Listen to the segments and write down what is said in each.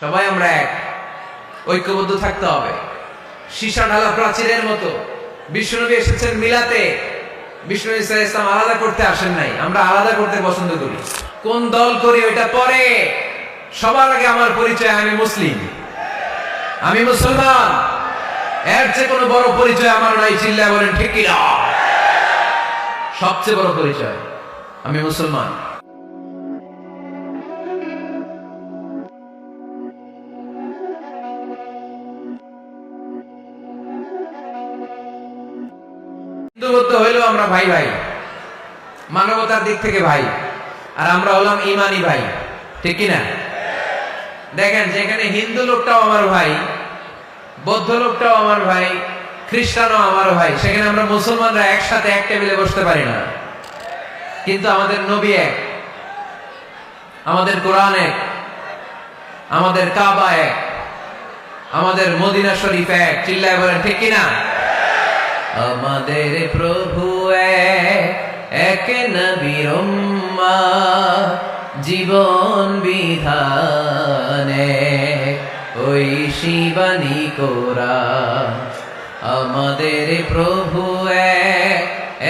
সবাই আমরা এক। ঐক্যবদ্ধ থাকতে হবে। সীসা ঢালা প্রাচীরের মতো। বিষ্ণুনবী এসেছেন মিলাতে। বিষ্ণু ইসা ইসলাম আলাদা করতে আসেন নাই। আমরা আলাদা করতে পছন্দ করি। কোন দল করি ওইটা পরে। সবার আগে আমার পরিচয়, আমি মুসলিম। আমি মুসলমান। এর চেয়ে কোনো বড় পরিচয় আমার নাই চিল্লা বলেন, ঠিক সবচেয়ে বড় পরিচয়, আমি মুসলমান। হিন্দুত্ব হইলেও আমরা ভাই ভাই। মানবতার দিক থেকে ভাই। আর আমরা হলাম ইমানি ভাই। ঠিক না দেখেন, যেখানে হিন্দু লোকটাও আমার ভাই, বৌদ্ধ লোকটাও আমার ভাই, খ্রিস্টানও আমার ভাই, সেখানে আমরা মুসলমানরা একসাথে এক টেবিলে বসতে পারি না। কিন্তু আমাদের নবী এক, আমাদের কোরআন এক, আমাদের কাবা এক, আমাদের মদিনা শরীফ এক। চিল্লায় বলেন, ঠিক কিনা? আমাদের প্রভু এক, এক নবীর উম্মাহ, জীবন বিধানে। ওই শিবানী কোরা আমাদের প্রভু এক,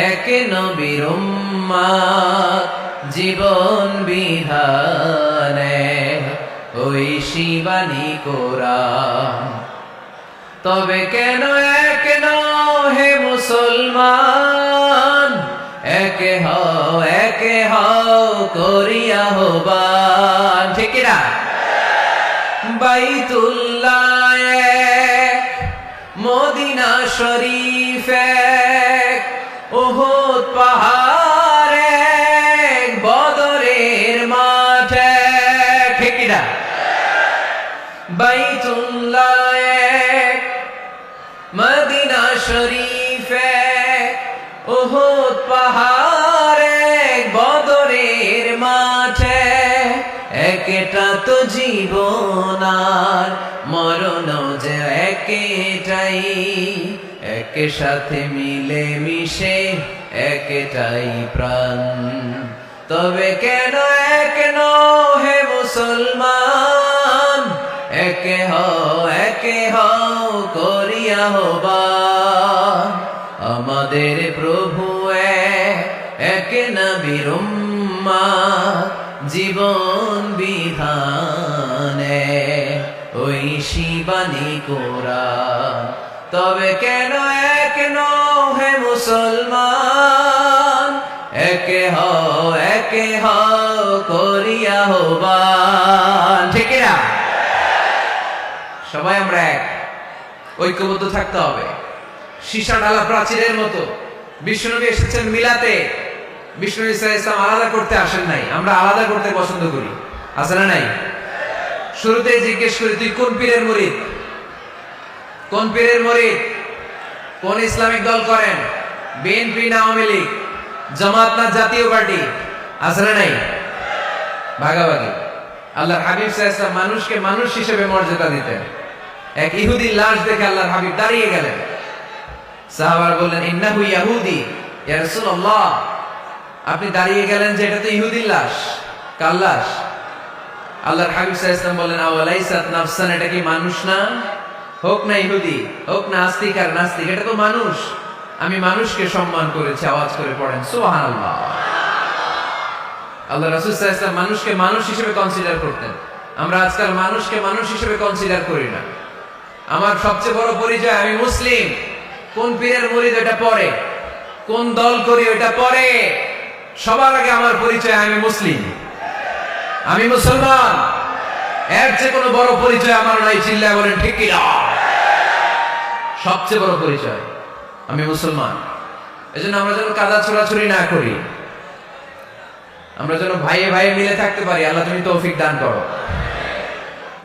এক নবীর উম্মাহ, জীবন বিধানে। ওই শিবানী কোরা তবে কেন মুসলমান একে হও একে হও করিয়া হবান। ঠিক না বাইতুল্লাহ মদিনা শরীফ এক, উহুদ পাহাড় বদরের মাঠ এক, ঠিক না বাইতুল্লাহ মদিনা শরীফ উহুদ পাহাড়, বদরের মাঠে একটা তো জীবন আর মরণ যে একেটাই, একে সাথে মিলে মিশে একটাই প্রাণ। তবে কেন এক হে মুসলমান? একে হও একে হও, করিয়া হবান আমাদের প্রভু নবীর জীবন বিধানে। ওই শিবানী কোরা তবে কেন এক হে মুসলমান? একে হ একে হ করিয়া হবান ঠিক না সবাই আমরা এক। ঐক্যবদ্ধ থাকতে হবে। সীসা ডালা প্রাচীরের মতো। বিষ্ণুনবী এসেছেন মিলাতে। বিষ্ণু ইসা ইসলাম আলাদা করতে আসেন নাই। আমরা আলাদা করতে পছন্দ করি। আছে না নাই? শুরুতে জিজ্ঞেস করি, তুই কোন পীরের মরিদ? কোন পীরের মরিদ? কোন ইসলামিক দল করেন? বিএনপি না আওয়ামী লীগ? জামাত না জাতীয় পার্টি? আছে না নাই? ভাগাভাগি। আল্লাহর হাবিব সাহেব মানুষকে মানুষ হিসেবে মর্যাদা দিতেন। এক ইহুদি লাশ দেখে আল্লাহর হাবিব দাঁড়িয়ে গেলেন। সাহাবার বললেন, ইন্নাহু ইয়াহুদি, ইয়া রাসূলুল্লাহ। আপনি দাঁড়িয়ে গেলেন যে এটা তো ইহুদির লাশ। কার লাশ? আল্লাহর হাবিব সাল্লাল্লাহু বললেন, আওয়ালাইসাত নাফসান? এটা কি মানুষ না? হোক না ইহুদি, হোক না আস্তিক আর নাস্তিক, এটা তো মানুষ। আমি মানুষকে সম্মান করেছি, আওয়াজ করে পড়েন। সুবহানাল্লাহ। আল্লাহ রাসূল সাল্লাল্লাহু আলাইহি মানুষকে মানুষ হিসেবে কনসিডার করতেন। আমরা আজকাল মানুষকে মানুষ হিসেবে কনসিডার করি না। আমার সবচেয়ে বড় পরিচয়, আমি মুসলিম। কোন পীরের মুরিদ এটা পরে কোন দল করি ওটা পরে সবার আগে আমার পরিচয়, আমি মুসলিম। আমি মুসলমান। এর চেয়ে কোনো বড় পরিচয় আমার নাই চিল্লা বলেন, ঠিক কিনা? সবচেয়ে বড় পরিচয়, আমি মুসলমান। এজন্য আমরা যেন কাদা ছোড়াছুরি না করি। আমরা যেন ভাইয়ে ভাইয়ে মিলে থাকতে পারি। আল্লাহ তুমি তৌফিক দান করো।